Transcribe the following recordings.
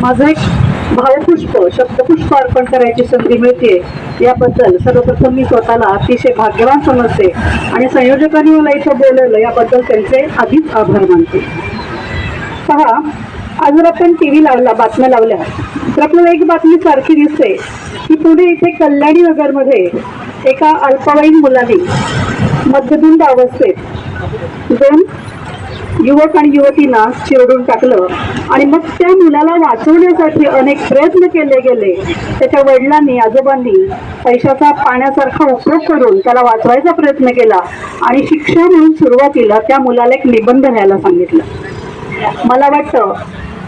माझं एक भावपुष्प शब्दपुष्प अर्पण करायची संधी मिळते याबद्दल. सर्वप्रथम मी स्वतःला अतिशय भाग्यवान समजते आणि संयोजकांनी मला इथं बोलवलं याबद्दल त्यांचे आधीच आभार मानते. पहा आज जर आपण टी व्ही लावला बातम्या लावल्या तर आपल्याला एक बातमी सारखी दिसते. की पुणे इथे कल्याणी नगरमध्ये एका अल्पवयीन मुलाने मध्यबिंद अवस्थेत दोन युवक आणि युवतींना चिरडून टाकलं. आणि मग त्या मुलाला वाचवण्यासाठी अनेक प्रयत्न केले गेले. त्याच्या वडिलांनी आजोबांनी पैशाचा पाण्यासारखा उपयोग करून त्याला वाचवायचा प्रयत्न केला. आणि शिक्षा म्हणून सुरुवातीला त्या मुलाला एक निबंध लिहायला सांगितलं. मला वाटतं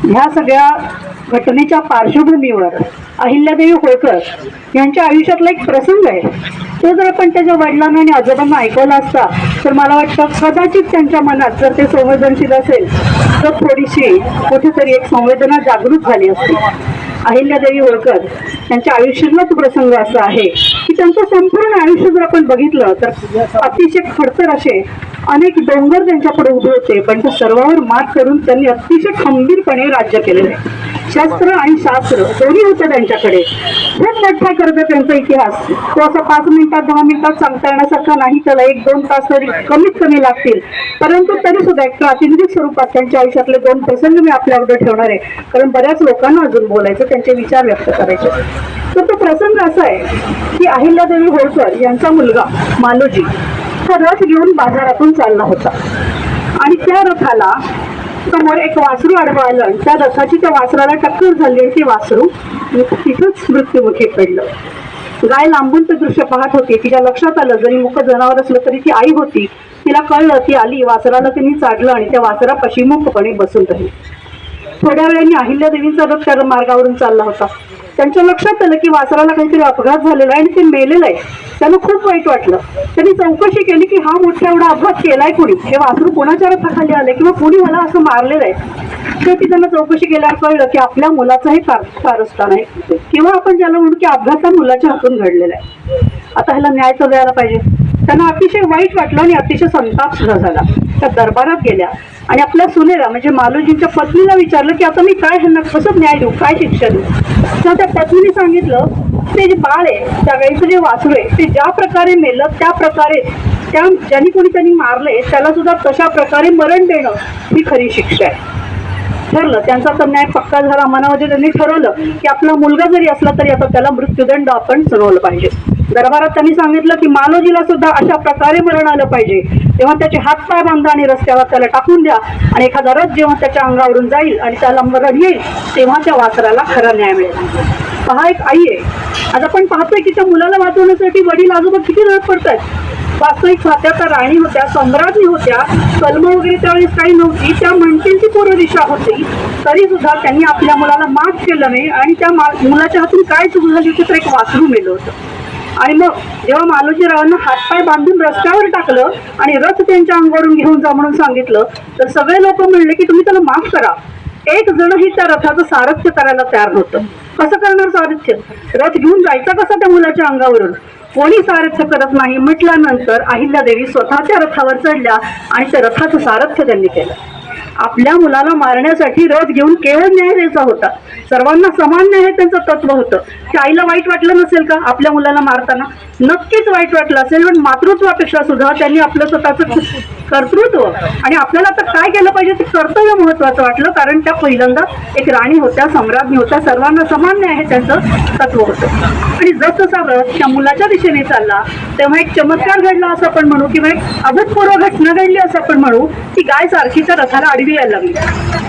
ह्या सगळ्या घटनेच्या पार्श्वभूमीवर अहिल्यादेवी होळकर यांच्या आयुष्यातला एक प्रसंग आहे. तो जर आपण त्याच्या वडिलांना आणि आजोबांना ऐकवला असता तर मला वाटतं कदाचित त्यांच्या मनात जर ते संवेदनशील असेल तर थोडीशी कुठेतरी एक संवेदना जागृत झाली असते. अहिल्यादेवी होळकर त्यांच्या आयुष्यातला तो प्रसंग असा आहे की त्यांचं संपूर्ण आयुष्य जर आपण बघितलं तर अतिशय खडतर असे अनेक डोंगर त्यांच्या पुढे उभे होते पण त्या सर्वावर मात करून त्यांनी अतिशय खंबीरपणे राज्य केलेलं आहे. शस्त्र आणि शास्त्र दोन्ही होते त्यांच्याकडे. खूप मोठा करत त्यांचा इतिहास. तो असा पाच मिनिटात दहा मिनिटात सांगता येण्यासारखा नाही त्याला एक दोन तास तरी कमीत कमी लागतील. परंतु तरी सुद्धा एक प्रातिनिधिक स्वरूपात त्यांच्या आयुष्यातले दोन प्रसंग मी आपल्याकडे ठेवणार आहे. कारण बऱ्याच लोकांना अजून बोलायचं त्यांचे विचार व्यक्त करायचे. तर तो प्रसंग असा आहे की अहिल्यादेवी होळकर यांचा मुलगा मालोजी हा रथ घेऊन बाजारातून चालला होता. आणि त्या रथाला समोर एक वासरू आडवं आलं त्या रथाची त्या वासराला टक्कर झाली आणि ते वासरू तिथंच मृत्युमुखी पडलं. गाय लांबून ते दृश्य पाहत होती. तिच्या लक्षात आलं जरी मुख जनावर असलं तरी ती आई होती. तिला कळलं ती आली. वासराला तिने चाडलं आणि त्या वासरा पश्चिमुखपणे बसून राहिली. थोड्या वेळाने अहिल्यादेवींचा रथ त्या मार्गावरून चालला होता. त्यांच्या लक्षात आलं की वासराला काहीतरी अपघात झालेला आहे आणि ते मेलेलं आहे. त्यांना खूप वाईट वाटलं. त्यांनी चौकशी केली की हा मोठा एवढा अपघात केलाय कोणी? हे वासरू कोणाच्या रथाखाली आले किंवा कोणी मला असं मारलेलं आहे? शेवटी त्यांना चौकशी केल्यावर कळलं की आपल्या मुलाचं हे कार कारस्थान आहे. किंवा आपण ज्याला म्हणू की अपघात हा मुलाच्या हातून घडलेला आहे. आता ह्याला न्याय तर द्यायला पाहिजे. त्यांना अतिशय वाईट वाटलं आणि अतिशय संताप सुद्धा झाला. त्या दरबारात गेल्या. आणि आपल्या सुनेला म्हणजे मालोजींच्या पत्नीला विचारलं की आता मी काय ह्यांना कसं न्याय देऊ काय शिक्षा देऊ? तेव्हा त्या पत्नीने सांगितलं ते जे बाळ आहे त्या गाईचं जे वासरू आहे ते ज्या प्रकारे मेलं त्या प्रकारे त्या ज्यांनी कोणी त्यांनी मारले त्याला सुद्धा तशा प्रकारे मरण देणं ही खरी शिक्षा आहे. ठरलं त्यांचा तर न्याय पक्का झाला मनामध्ये त्यांनी ठरवलं की आपला मुलगा जरी असला तरी आता त्याला मृत्यूदंड आपण सुनावलं पाहिजे. दरबारात त्यांनी सांगितलं की मालोजीला सुद्धा अशा प्रकारे मरण आलं पाहिजे. तेव्हा त्याचे हात पाय बांधा आणि रस्त्यावर त्याला टाकून द्या आणि एखादा रथ जेव्हा त्याच्या अंगावरून जाईल आणि त्याला मरण येईल तेव्हा त्या वासराला खरा न्याय मिळेल. पहा एक आई आहे. आज आपण पाहतोय की त्या मुलाला वाचवण्यासाठी वडील आजोबा किती रडत पडतात वास्तविक खात्या त्या राणी होत्या सम्राज्ञी होत्या कलम वगैरे त्यावेळेस काही नव्हती. त्या म्हणतील ती पूर्व दिशा होती. तरी सुद्धा त्यांनी आपल्या मुलाला माफ केलं नाही आणि त्या मुलाच्या हातून काय चूक झाली होती तर एक वासरू मेलं होतं. आणि मग जेव्हा मालोजीरावांना हातपाय बांधून रस्त्यावर टाकलं आणि रथ त्यांच्या अंगावरून घेऊन जा म्हणून सांगितलं तर सगळे लोक म्हणले की तुम्ही त्याला माफ करा. एक जणही त्या रथाचं सारथ्य करायला तयार नव्हतं. कसं करणार सारथ्य? रथ घेऊन जायचा कसा त्या मुलाच्या अंगावरून? कोणी सारथ्य करत नाही म्हटल्यानंतर अहिल्यादेवी स्वतःच्या रथावर चढल्या आणि त्या रथाचं सारथ्य त्यांनी केलं. आपल्या मुलाला मारण्यासाठी रथ घेऊन केवळ न्याय द्यायचा होता. सर्वांना समान न्याय हे त्यांचं तत्व होतं. की आईला वाईट वाटलं नसेल का? आपल्या मुलाला मारताना? नक्कीच वाईट वाटलं असेल पण मातृत्वापेक्षा सुद्धा त्यांनी आपलं स्वतःचं कर्तृत्व आणि आपल्याला आता काय केलं पाहिजे ते कर्तव्य महत्वाचं वाटलं कारण त्या पहिल्यांदा एक राणी होत्या सम्राज्ञी होत्या सर्वांना सामान्य आहे त्यांचं तत्व होतं. आणि जसजसा व्रत त्या मुलाच्या दिशेने चालला तेव्हा एक चमत्कार घडला असं आपण म्हणू किंवा एक अभूतपूर्व घटना घडली असं आपण म्हणू की गाय सारखी त्या रथाला आडवी यायला लागली.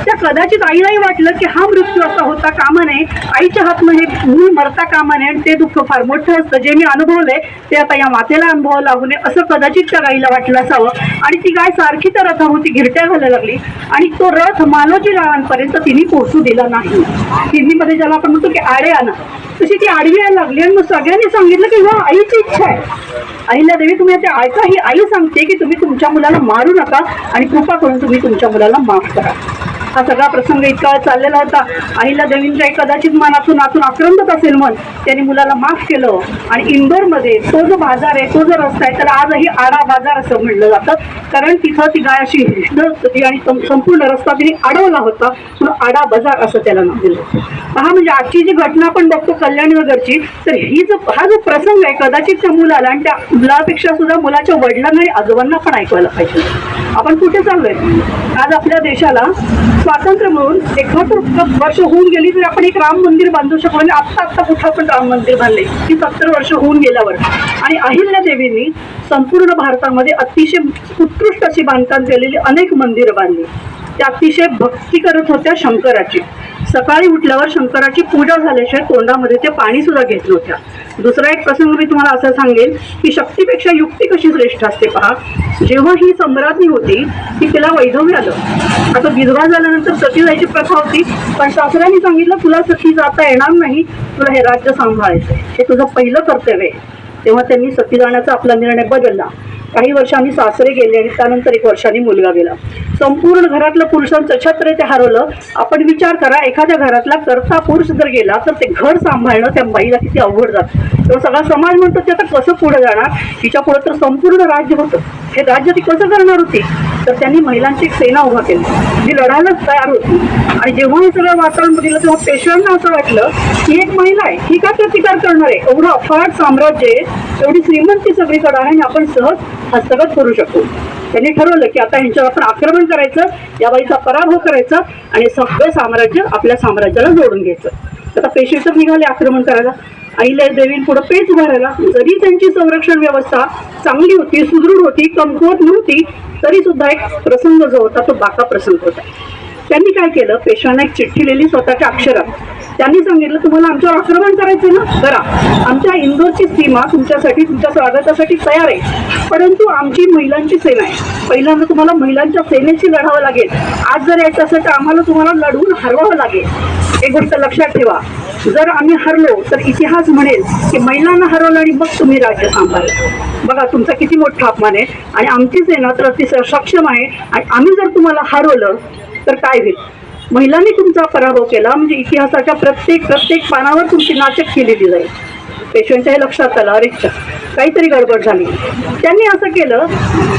त्या कदाचित आईलाही वाटलं की हा मृत्यू असा होता कामा नये आईच्या हातनं हे मूल मरता कामा नये आणि ते दुःख फार मोठं असतं. जे मी अनुभवलंय ते आता या मातेला अनुभव लागू नये असं कदाचित त्या गाईला वाटलं असावं. आणि ती गाय सारखी त्या रथाभोवती घिरट्या घालायला लागली. आणि तो रथ मालोजी रावांपर्यंत तिने पोहोचू दिला नाही. हिंदीमध्ये ज्याला आपण म्हणतो की आडे आणा. तशी ती आडवी यायला लागली आणि मग सगळ्यांनी सांगितलं की वा आईची इच्छा आहे. आईला देवी तुम्ही आता ऐका. ही आई सांगते की तुम्ही तुमच्या मुलाला मारू नका आणि कृपा करून तुम्ही तुमच्या मुलाला माफ करा. हा सगळा प्रसंग इतका चाललेला होता. आईला देवींच्या कदाचित मनातून आतून आक्रमत असेल मन त्यांनी मुलाला माफ केलं. आणि इंदोरमध्ये तो जो बाजार आहे तो जो रस्ता आहे त्याला आजही आडा बाजार असं म्हणलं जातं. कारण तिथं ती गाय अशी हिंडत होती आणि संपूर्ण रस्ता तिने अडवला होता. म्हणून आडा बाजार असं त्याला नाव दिलं हा म्हणजे आजची जी घटना आपण बघतो कल्याण नगरची तर ही जो हा जो प्रसंग आहे कदाचित त्या मुलाला आणि त्या मुलापेक्षा सुद्धा मुलाच्या वडिलांना आणि आजोबांना पण ऐकवायला पाहिजे. आपण कुठे चाललोय? आज आपल्या देशाला स्वातंत्र्य मिळून एकाहत्तर वर्ष होऊन गेली तरी आपण एक राम मंदिर बांधू शकतो आणि म्हणजे आत्ता आत्ता कुठं आपण राम मंदिर बांधले? ती सत्तर वर्ष होऊन गेल्यावर. आणि अहिल्या देवींनी संपूर्ण भारतामध्ये अतिशय उत्कृष्ट अशी बांधकाम केलेली अनेक मंदिरं बांधली. त्या अतिशय भक्ती करत होत्या शंकराची. सकाळी उठल्यावर शंकराची पूजा झाल्याशिवाय तोंडामध्ये ते पाणी सुद्धा घेत नव्हत्या दुसरा एक प्रसंग मी तुम्हाला असं सांगेन की शक्तीपेक्षा युक्ती कशी श्रेष्ठ असते पहा. जेव्हा ही सम्राज्ञी होती ती तिला वैधव्य आलं. आता विधवा झाल्यानंतर सती जायची प्रथा होती पण सासऱ्याने सांगितलं तुला सती जाता येणार नाही तुला हे राज्य सांभाळायचं हे तुझं पहिलं कर्तव्य आहे. तेव्हा त्यांनी सती जाण्याचा आपला निर्णय बदलला. काही वर्षांनी सासरे गेले आणि त्यानंतर एक वर्षांनी मुलगा गेला. संपूर्ण घरातलं पुरुषांचं छत्र ते हरवलं. आपण विचार करा एखाद्या घरातला करता पुरुष जर गेला तर ते घर सांभाळणं त्या बाईला किती अवघड जातं. तर सगळा समाज म्हणतो ते आता कसं पुढे जाणार? तिच्या पुढे तर संपूर्ण राज्य होतं. हे राज्य ती कसं करणार होती? तर त्यांनी महिलांची एक सेना उभा केली. जी लढायलाच तयार होती. आणि जेव्हा हे सगळं वातावरण बघितलं तेव्हा पेशव्यांना असं वाटलं की एक महिला आहे. ही काय प्रतिकार करणार? आहे एवढं अफाट साम्राज्य आहे. एवढी श्रीमंती सगळीकडे आहे आणि आपण सहज हस्तगत करू शकतो त्यांनी ठरवलं की आता ह्यांच्यावर आपण आक्रमण करायचं या बाईचा पराभव करायचा आणि सगळं साम्राज्य आपल्या साम्राज्याला जोडून घ्यायचं. आता पेशवे निघाले आक्रमण करायला. अहिल्या देवीन पुढे पेच भरायला. जरी त्यांची संरक्षण व्यवस्था चांगली होती सुदृढ होती कमकुवत नव्हती तरी सुद्धा एक प्रसंग जो होता तो बाका प्रसंग होता. त्यांनी काय केलं? पेशव्यांना एक चिठ्ठी लिहिली स्वतःच्या अक्षरात. त्यांनी सांगितलं तुम्हाला आमच्यावर आक्रमण करायचं ना? करा. आमच्या इंदोरची सीमा तुमच्यासाठी तुमच्या स्वागतासाठी तयार आहे. परंतु आमची महिलांची सेना आहे. पहिल्यांदा तुम्हाला महिलांच्या सेनेशी लढावं लागेल. आज जर यायचं असेल तर आम्हाला तुम्हाला लढवून हरवावं लागेल. एक गोष्ट लक्षात ठेवा. जर आम्ही हरलो तर इतिहास म्हणेल की महिलांना हरवलं आणि मग तुम्ही राज्य सांभाळलं. बघा तुमचा किती मोठा अपमान आहे. आणि आमची सेना तर अतिशय सक्षम आहे. आणि आम्ही जर तुम्हाला हरवलं तर काय होईल? महिलांनी तुमचा पराभव केला म्हणजे इतिहासाच्या प्रत्येक प्रत्येक पानावर तुमची नाचक केलेली जाईल. पेशव्यांच्या हे लक्षात आलं अरे काहीतरी गडबड झाली. त्यांनी असं केलं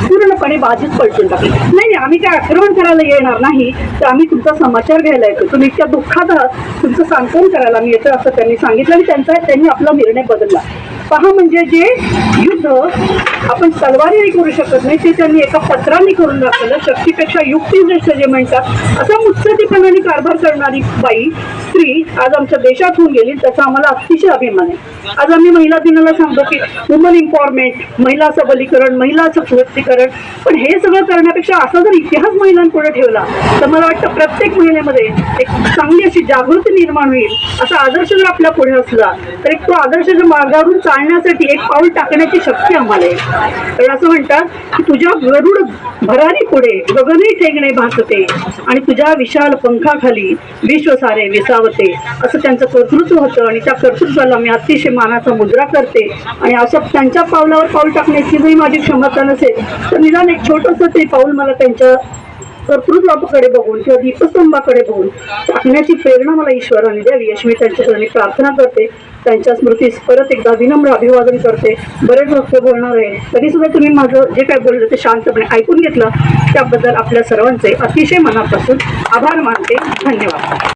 पूर्णपणे बाजूच पलटून टाकली. नाही नाही आम्ही काय आक्रमण करायला येणार नाही तर आम्ही तुमचा समाचार घ्यायला येतो. तुम्ही इतक्या दुःखात आहात तुमचं सांत्वन करायला मी येतो असं त्यांनी सांगितलं आणि त्यांचा त्यांनी आपला निर्णय बदलला. पहा म्हणजे जे युद्ध आपण तलवारीने करू शकत नाही ते त्यांनी एका पत्राने करून दाखवलं. शक्तीपेक्षा युक्ती जे म्हणतात असा मुत्सदीपणाने कारभार करणारी बाई स्त्री आज आमच्या देशात होऊन गेली त्याचा आम्हाला अतिशय अभिमान आहे. आज आम्ही महिला दिनाला सांगतो की वुमन एम्पॉवरमेंट महिला सबलीकरण महिला सशक्तीकरण पण हे सगळं करण्यापेक्षा असा जर इतिहास महिलांपुढे ठेवला तर मला वाटतं प्रत्येक महिलेमध्ये एक चांगली अशी जागृती निर्माण होईल असा आदर्श जर आपल्या पुढे असला तर एक तो आदर्श जर मार्गावरून चालण्यासाठी एक पाऊल टाकण्याची शक्ती आम्हाला आहे. तर असं म्हणतात की तुझ्या गरुड भरारी पुढे गगनही ठेंगणे भासते आणि तुझ्या विशाल पंखाखाली विश्व सारे विसावते. असं त्यांचं कर्तृत्व होतं आणि त्या कर्तृत्वाला मी अतिशय मानाचा मुद्रा करते. आणि असं त्यांच्या पावलावर पाऊल टाकण्याची जरी माझी क्षमता नसेल तर निदान एक छोटंसं ते पाऊल मला त्यांच्या कर्तृत्वाकडे बघून किंवा दीपस्तंभाकडे बघून टाकण्याची प्रेरणा मला ईश्वराने द्यावी अशी मी त्यांच्याकडे प्रार्थना करते. त्यांच्या स्मृतीस परत एकदा विनम्र अभिवादन करते. बरेच वक्त बोलणार आहे तरी सुद्धा तुम्ही माझं जे काय बोललं ते शांतपणे ऐकून घेतलं. त्याबद्दल आपल्या सर्वांचे अतिशय मनापासून आभार मानते. धन्यवाद.